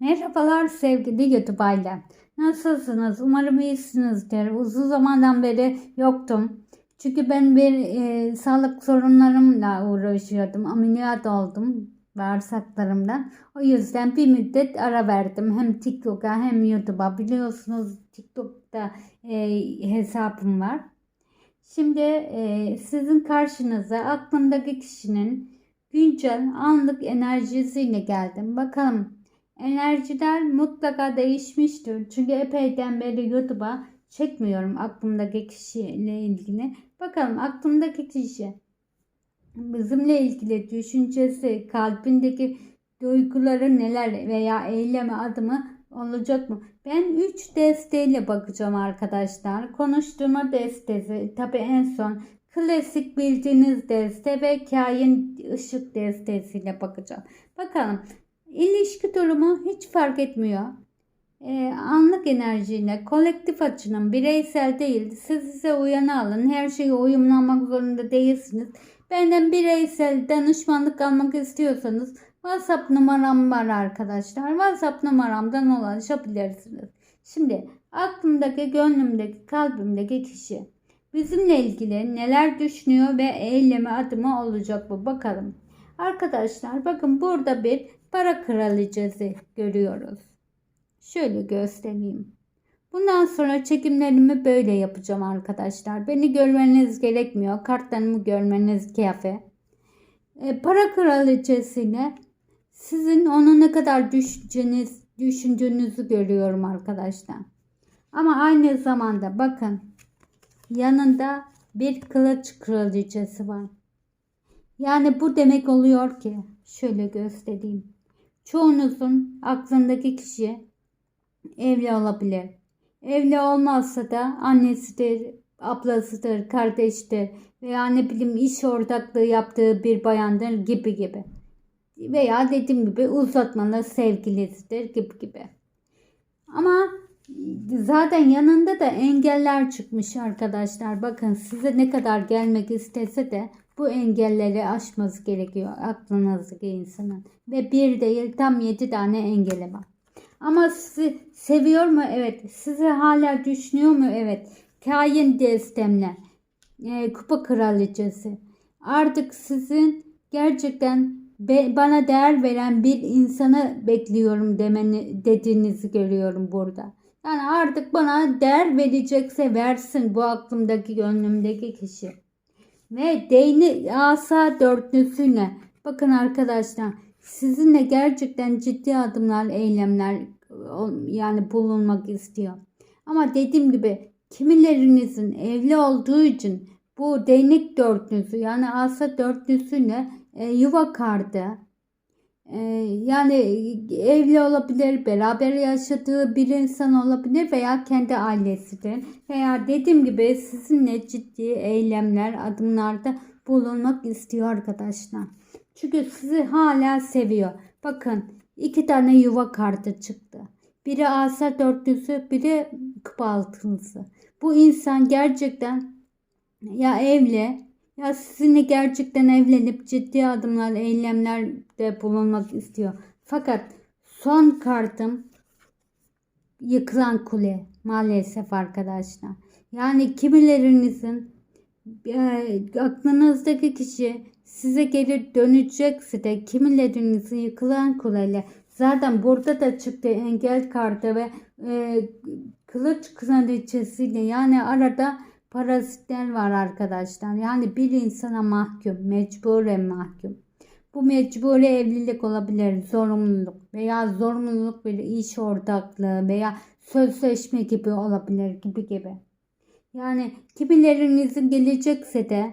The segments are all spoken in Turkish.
Merhabalar sevgili YouTube ailem. Nasılsınız? Umarım iyisinizdir. Uzun zamandan beri yoktum. Çünkü ben bir e, sağlık sorunlarımla uğraşıyordum. Ameliyat oldum bağırsaklarımdan. O yüzden bir müddet ara verdim. Hem TikTok'a hem YouTube'a. Biliyorsunuz TikTok'ta e, hesabım var. Şimdi e, sizin karşınıza aklımdaki kişinin güncel anlık enerjisiyle geldim. Bakalım enerjiler mutlaka değişmiştir. Çünkü epeyden beri YouTube'a çekmiyorum aklımdaki kişiyle ilgili. Bakalım aklımdaki kişi bizimle ilgili düşüncesi, kalbindeki duyguları neler veya eyleme adımı olacak mı? Ben 3 desteğiyle bakacağım arkadaşlar. Konuşturma destesi tabi en son klasik bildiğiniz deste ve kain ışık destesiyle bakacağım. Bakalım ilişki durumu hiç fark etmiyor. Ee, anlık enerjiyle kolektif açının bireysel değil siz size uyanı alın her şeye uyumlanmak zorunda değilsiniz. Benden bireysel danışmanlık almak istiyorsanız WhatsApp numaram var arkadaşlar. WhatsApp numaramdan ulaşabilirsiniz. Şimdi aklımdaki, gönlümdeki, kalbimdeki kişi bizimle ilgili neler düşünüyor ve eyleme adımı olacak bu bakalım. Arkadaşlar bakın burada bir para kraliçesi görüyoruz. Şöyle göstereyim. Bundan sonra çekimlerimi böyle yapacağım arkadaşlar. Beni görmeniz gerekmiyor. Kartlarımı görmeniz kafi. E, para kraliçesiyle sizin onu ne kadar düşünceniz, düşündüğünüzü görüyorum arkadaşlar. Ama aynı zamanda bakın yanında bir kılıç kraliçesi var. Yani bu demek oluyor ki şöyle göstereyim. Çoğunuzun aklındaki kişi evli olabilir. Evli olmazsa da annesidir, ablasıdır, kardeştir veya ne bileyim iş ortaklığı yaptığı bir bayandır gibi gibi. Veya dediğim gibi uzatmalı sevgilisidir gibi gibi. Ama zaten yanında da engeller çıkmış arkadaşlar. Bakın size ne kadar gelmek istese de bu engelleri aşması gerekiyor aklınızdaki insanın. Ve bir değil tam yedi tane engeli var. Ama sizi seviyor mu? Evet. Sizi hala düşünüyor mu? Evet. Kain destemle. E, kupa kraliçesi. Artık sizin gerçekten be, bana değer veren bir insanı bekliyorum demeni dediğinizi görüyorum burada. Yani artık bana değer verecekse versin bu aklımdaki gönlümdeki kişi. Ve değni asa dörtlüsüyle bakın arkadaşlar sizinle gerçekten ciddi adımlar, eylemler yani bulunmak istiyor. Ama dediğim gibi kimilerinizin evli olduğu için bu değnek dörtlüsü yani asa dörtlüsüyle e, yuva kardı. E, yani evli olabilir, beraber yaşadığı bir insan olabilir veya kendi ailesidir. Veya dediğim gibi sizinle ciddi eylemler, adımlarda bulunmak istiyor arkadaşlar. Çünkü sizi hala seviyor. Bakın iki tane yuva kartı çıktı. Biri asa dörtlüsü, biri kupa altılısı. Bu insan gerçekten ya evli ya sizinle gerçekten evlenip ciddi adımlar, eylemlerde bulunmak istiyor. Fakat son kartım yıkılan kule maalesef arkadaşlar. Yani kimilerinizin e, aklınızdaki kişi size geri dönecekse de kimilerinizin yıkılan kuleyle zaten burada da çıktı engel kartı ve e, kılıç kraliçesiyle yani arada parazitler var arkadaşlar. Yani bir insana mahkum, mecburen mahkum. Bu mecburi evlilik olabilir, zorunluluk veya zorunluluk bir iş ortaklığı veya sözleşme gibi olabilir gibi gibi. Yani kimilerinizin gelecekse de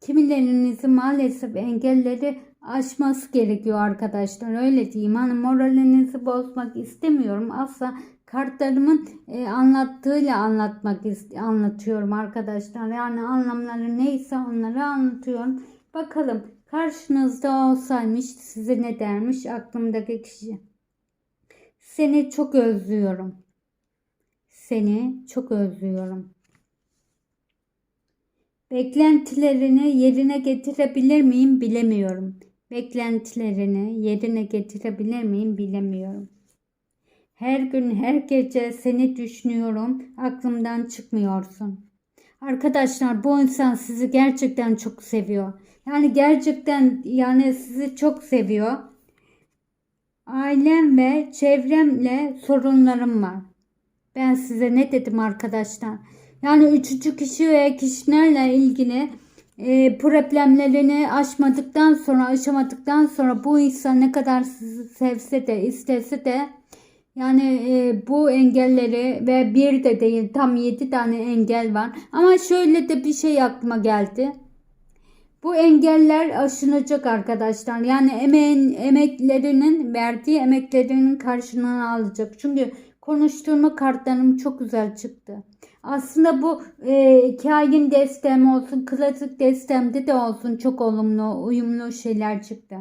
kimilerinizin maalesef engelleri aşması gerekiyor arkadaşlar. Öyle diyeyim. Hani moralinizi bozmak istemiyorum. Asla kartlarımın e, anlattığıyla anlatmak anlatıyorum arkadaşlar. Yani anlamları neyse onları anlatıyorum. Bakalım karşınızda olsaymış size ne dermiş aklımdaki kişi. Seni çok özlüyorum. Seni çok özlüyorum. Beklentilerini yerine getirebilir miyim bilemiyorum. Beklentilerini yerine getirebilir miyim bilemiyorum. Her gün her gece seni düşünüyorum. Aklımdan çıkmıyorsun. Arkadaşlar bu insan sizi gerçekten çok seviyor. Yani gerçekten yani sizi çok seviyor. Ailem ve çevremle sorunlarım var. Ben size ne dedim arkadaşlar? Yani üçüncü kişi ve kişilerle ilgili e, problemlerini aşmadıktan sonra, aşamadıktan sonra bu insan ne kadar sevse de, istese de yani e, bu engelleri ve bir de değil tam yedi tane engel var. Ama şöyle de bir şey aklıma geldi. Bu engeller aşınacak arkadaşlar. Yani emeğin, emeklerinin verdiği emeklerinin karşılığını alacak. Çünkü konuşturma kartlarım çok güzel çıktı. Aslında bu e, kain destem olsun, klasik destemde de olsun çok olumlu, uyumlu şeyler çıktı.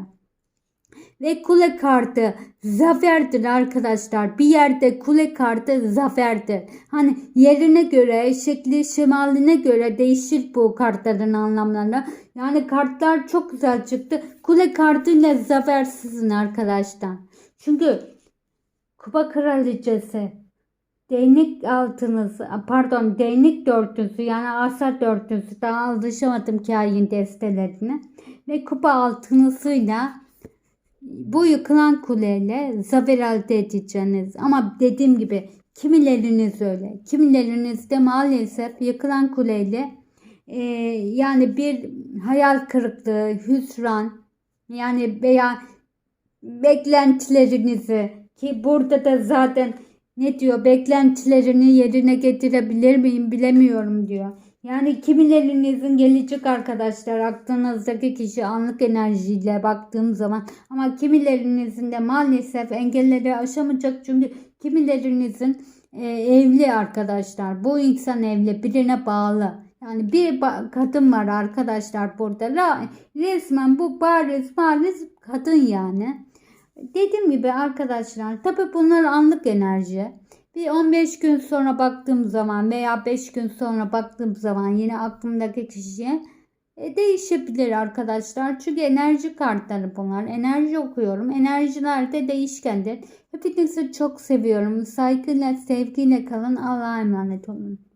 Ve kule kartı zaferdir arkadaşlar. Bir yerde kule kartı zaferdir. Hani yerine göre, şekli şemaline göre değişir bu kartların anlamları. Yani kartlar çok güzel çıktı. Kule kartıyla zafer sizin arkadaşlar. Çünkü kupa kraliçesi değnek altınız pardon değnek dörtlüsü yani asa dörtlüsü daha alışamadım kain destelerine ve kupa altınısıyla bu yıkılan kuleyle zafer elde edeceğiniz. Ama dediğim gibi kimileriniz öyle. Kimileriniz de maalesef yıkılan kuleyle e, yani bir hayal kırıklığı, hüsran yani veya beklentilerinizi ki burada da zaten ne diyor? Beklentilerini yerine getirebilir miyim bilemiyorum diyor. Yani kimilerinizin gelecek arkadaşlar? Aklınızdaki kişi anlık enerjiyle baktığım zaman. Ama kimilerinizin de maalesef engelleri aşamayacak. Çünkü kimilerinizin e, evli arkadaşlar? Bu insan evli birine bağlı. Yani bir kadın var arkadaşlar burada. Ra- resmen bu bariz bariz kadın yani dediğim gibi arkadaşlar tabi bunlar anlık enerji bir 15 gün sonra baktığım zaman veya 5 gün sonra baktığım zaman yine aklımdaki kişiye e, değişebilir arkadaşlar. Çünkü enerji kartları bunlar. Enerji okuyorum. Enerjiler de değişkendir. Hepinizi çok seviyorum. Saygıyla, sevgiyle kalın. Allah'a emanet olun.